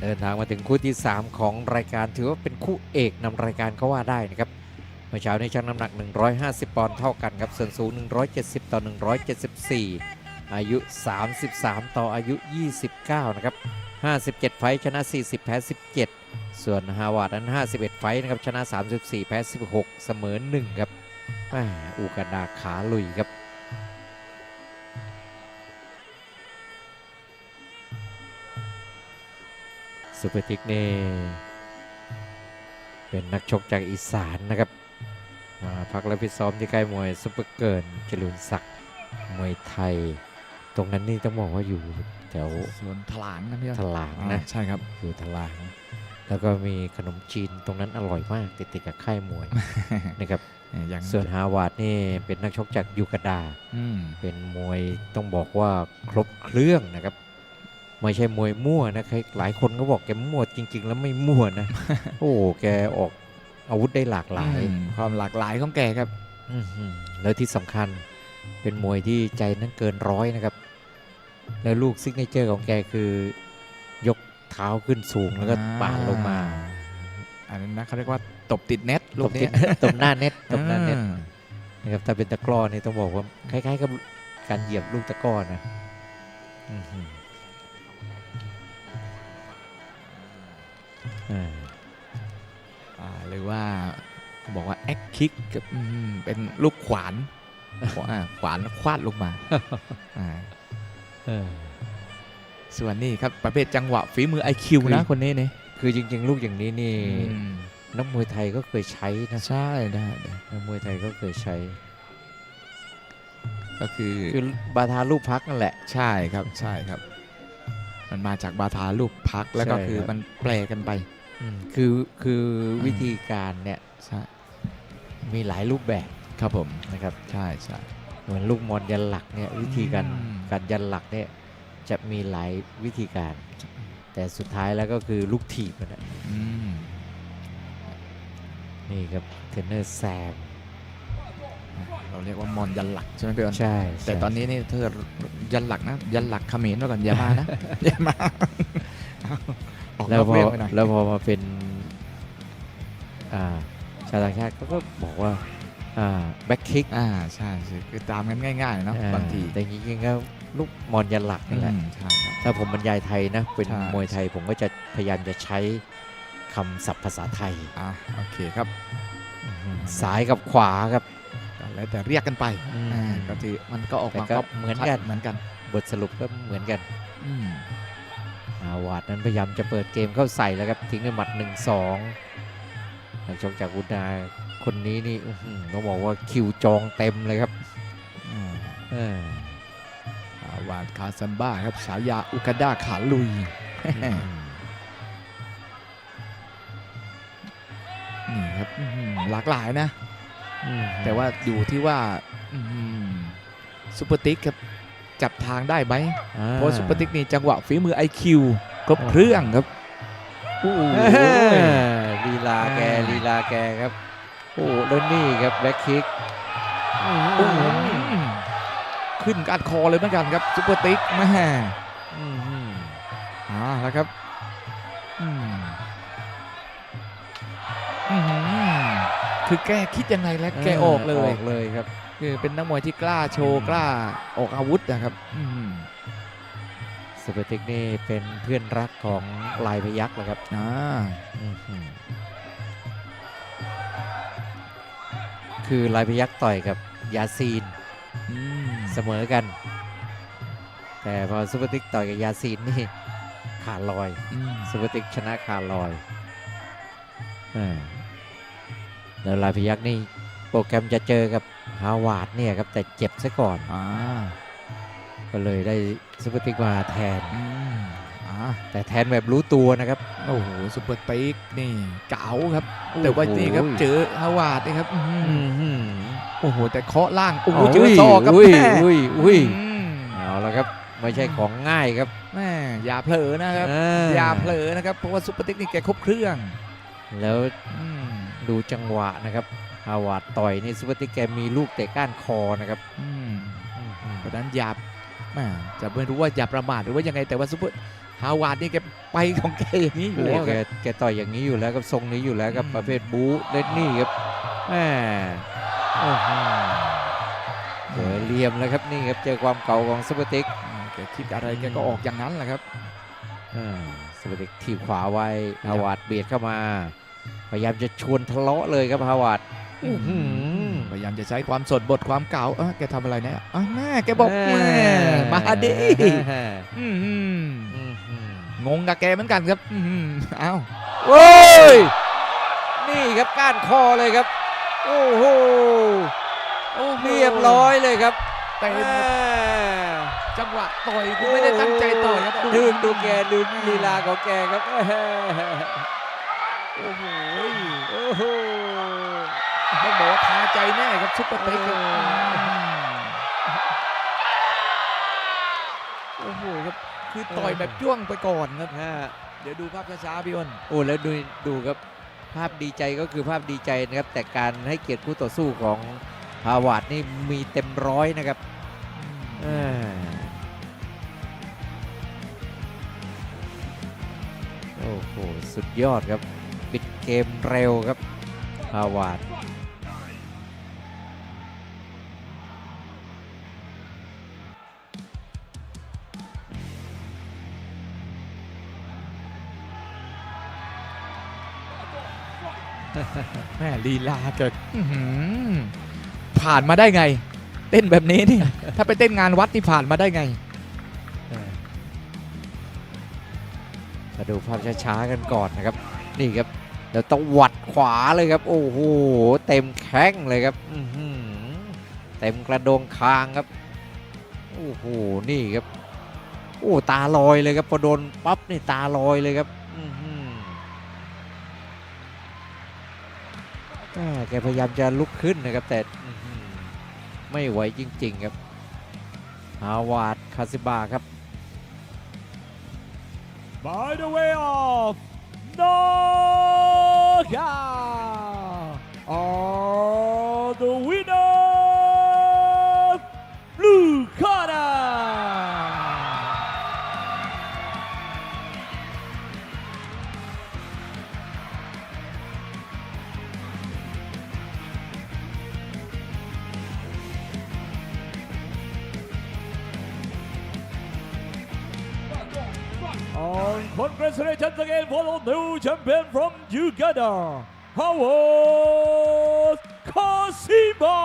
เดินทางมาถึงคู่ที่ 3 ของรายการถือว่าเป็นคู่เอกนำรายการก็ว่าได้นะครับเมื่อเช้านี้ชั่งน้ำหนัก 150 ปอนด์เท่ากันครับส่วนสูง 170 ต่อ 174 อายุ 33 ต่ออายุ 29 นะครับ 57 ไฟชนะ 40 แพ้ 17 ส่วนฮาวาดนั้น 51 ไฟนะครับชนะ 34 แพ้ 16 เสมอ 1 ครับแม่อูกาดาขาลุยครับ สุเปอร์ติกนี่เป็นนักชกจากอีสานนะครับ มาพักและฟิตซ้อมที่ค่ายมวยซุปเปอร์เกิร์นจรุนศักดิ์มวยไทย ตรงนั้นนี่ต้องบอกว่าอยู่แถวสวนถลางนะพี่ยอดถลางนะอ่าใช่ครับอยู่ทลาง แล้วก็มีขนมจีนตรงนั้นอร่อยมากติดติดๆกับค่ายมวยนะครับอย่างส่วนฮาวาดนี่เป็นนักชกจากยูกาดาอืมเป็นมวยต้องบอกว่าครบเครื่องนะครับ ไม่ใช่มวยมั่วนะใครหลายคนก็บอกแกมั่วจริง ๆ แล้วไม่มั่วนะ โอ้แกออกอาวุธได้หลากหลายอืมความหลากหลายของแกครับอื้อหือแล้วที่สำคัญเป็นมวยที่ใจนั้นเกินร้อยนะครับ แล้วลูกซิกเนเจอร์ของแกคือยกเท้าขึ้นสูงแล้วก็ปาดลงมา อันนั้นนะเขาเรียกว่าตบติดเน็ตลูตกบเนี้ติยดตบหน้าเน็ตตบหน้าเน็ตอ่านะครับถ้าเป็นตะกร้อนี่ต้องบอกว่าคล้ายๆกับการเหยียบลูกตะกร้อนะ หืออ่าอ่าหรือว่าเขาบอกว่าแอคคิกกับอืมเป็นลูกขวานขวาอ่าขวานควาดลงมาอ่าเออส่วนนี้ครับประเภทจังหวะฝีมือ IQ คือนะคนนี้นี่คือจริง ๆ ลูกอย่างนี้นี่อืมนักมวยไทยก็เคยใช้นะใช่ได้ได้นักมวยไทยก็เคยใช้ ก็คือคือบาทาลูกพักนั่นแหละใช่ครับใช่ครับ มันมาจากบาทาลูกพักแล้วก็ใช่คือครับมันแปลกันไปอืมคือคือวิธีการเนี่ยใช่มีหลายรูปแบบครับผมนะครับใช่ใช่เหมือนลูกมอนยันหลักเนี่ยวิธีการอืมการยันหลักเนี่ยจะมีหลายวิธีการ แต่สุดท้ายแล้วก็คือลูกถีบนะอืมนี่ครับเทรนเนอร์แซม เราเรียกว่ามอนยันหลักใช่ไหมพี่เอิญใช่แต่ใช่ตอนนี้นี่เธอยันหลักนะ ยันหลักเขมรไว้ก่อนอย่ามานะอย่ามาออกแล้นวอกพอเรื่องไปหน่อยแล้วพอมาเป็นอ่าชาวต่างชาติเขาก็บอกว่าอ่าแบ็คคิกอ่าใช่ใช่คือตามกันง่ายๆเนาะบางทีแต่จริงๆก็ลูกมอนยันหลักนี่แหละอืมใช่ครับถ้าผมบรรยายไทยนะ เป็นใช่มวยไทยผมก็จะพยายามจะใช้คำศัพท์ภาษาไทยอะโอเคครับซ้ายกับขวาครับก็ แล้วแต่เรียกกันไปอืม อ่าก็ถือมันก็ออกแต่มาก็ก็เหมือนกัน เหมือนกันบทสรุปก็เหมือนกัน อืมอาวาดนั้นพยายามจะเปิดเกมเข้าใส่แล้วครับ ทิ้งด้วยหมัด 1 2นักชกจากอุดาคนนี้นี่อื้อหือต้องบอกว่าคิวจองเต็มเลยครับอ่าเอออาวาดคาซัมบ้าครับฉายาอุกาดาขาลุยนี่ครับอื้อหือหลากหลายนะอืม แต่ว่าอยู่ที่ว่าอื้อหือซุปเปอร์ติ๊กครับจับทางได้ไหมอ่เพราะซุปเปอร์ติ๊กนี่จังหวะฝีมือ IQ ครบเครื่องครับโอ้โหเออลีลาแกอ่าลีลาแกครับโอ้แล้วนี่ครับแบ็คคิกโอ้โหขึ้นก้านคอเลยเหมือนกันครับซุปเปอร์ติ๊กแม่อืมอืมอ่าแล้วครับอืมอื้อหือ คือแกคิดยังไงแล้วแกออกเลยออกเลยครับคือเป็นนักมวยที่กล้าโชว์กล้าออกอาวุธนะครับอื้อหือสุเปอร์เทคนี่เป็นเพื่อนรักของลายพยักษ์แหละครับอ่าอื้อหือคือลายพยักษ์ต่อยกับยาซีนอืมเสมอกัน แต่พอซูเปอร์ติกต่อยกับยาซีนนี่ขาดลอยอืมซูเปอร์ติกชนะขาดลอยอ่า แล้วลายพยักษ์นี่โปรแกรมจะเจอกับฮาวาดเนี่ยครับแต่เจ็บซะก่อน อ่าก็เลยได้ซูเปอร์ติกมาแทน อืมอ่าแต่แทนแบบรู้ตัวนะครับ โอ้โหซุปเปอร์ติ๊กนี่เก๋าครับโอ้โหแต่ว่านี่ครับเจอฮาวาดนี่ครับอื้อหืออื้อหือโอ้โห แต่เคาะล่างโอ้โหโอ้เจอศอกครับอุ้ยแม่อุ้ยอุ้ยมเอาละครับไม่ใช่ของง่ายครับแม่อย่าเผลอนะครับอ่อย่าเผลอนะครับ เพราะว่าซุปเปอร์ติ๊กนี่แกครบเครื่องแล้วอืม ดูจังหวะนะครับฮาวาดต่อยนี่ซูเปอร์ติกแกมีลูกเตะก้านคอนะครับอืมอื้อหือเพราะฉะนั้นอย่าแม่จะไม่รู้ว่าอย่าประมาทหรือว่ายังไงแต่ว่าซุปเปอร์ฮาวาดนี่แกไปของแกอย่างนี้อยู่โอ้แล้วแกครับแกต่อยอย่างนี้อยู่แล้วกับทรงนี้อยู่แล้วกับอืมประเภทบู๊เล่นนี่ครับแหมโอ้โหเจอเหลี่ยมแล้วครับนี่ครับเจอความเก่าของซุปเปอร์ติ๊กอ่าแกคิดอะไรแกก็ออกอย่างนั้นแหละครับอ่าซุปเปอร์ติ๊กทีบขวาไว้ฮาวาดเบียดเข้ามา พยายามจะชวนทะเลาะเลยครับฮาวาดอื้อหือพยายามจะใช้ความสดบทความเก่าเออแกทำอะไรเนี่ยอะแม่แกบอกแแม่มาดิแหมอืมอื้อหืองงกับแกเหมือนกันครับอืมเอ้าโอ้ยนี่ครับก้านคอเลยครับ โอ้โหโอ้โหเรียบร้อยเลยครับเต็มแหมจังหวะต่อยคือไม่ได้ตั้งใจต่อยครับ ดูดูแกดูลีลาของแกครับแหม โอ้โหโอ้โหต้องบอกว่าคาใจแน่ครับซุปเปอร์เต็กครับเออโอ้โหครับคือต่อยแบบจ้วงไปก่อนครับฮะเดี๋ยวดูภาพช้าๆพี่อ้นโอ้แล้วดูดูครับภาพดีใจก็คือภาพดีใจนะครับ แต่การให้เกียรติคู่ต่อสู้ของฮาวาดนี่มีเต็มร้อยนะครับเออโอ้โห สุดยอดครับ ปิดเกมเร็วครับฮาวาดแม่ลีลาเกิดอื้อหือผ่านมาได้ไง เต้นแบบนี้นี่ถ้าไปเต้นงานวัดที่ผ่านมาได้ไงเออมาดูภาพช้าๆกันก่อนนะครับ นี่ครับ เดี๋ยวต้องหวัดขวาเลยครับ โอ้โหเต็มแข้งเลยครับเต็มกระโดงคางครับโอ้โหนี่ครับโอ้ตาลอยเลยครับพอโดนปั๊บนี่ตาลอยเลยครับแกพยายามจะลุกขึ้นนะครับ แต่ไม่ไหวจริง ๆ ครับฮาวาดคาซิบาครับ By the way of no Ciao! And congratulations again for the new champion from Uganda, Howard Kasiba.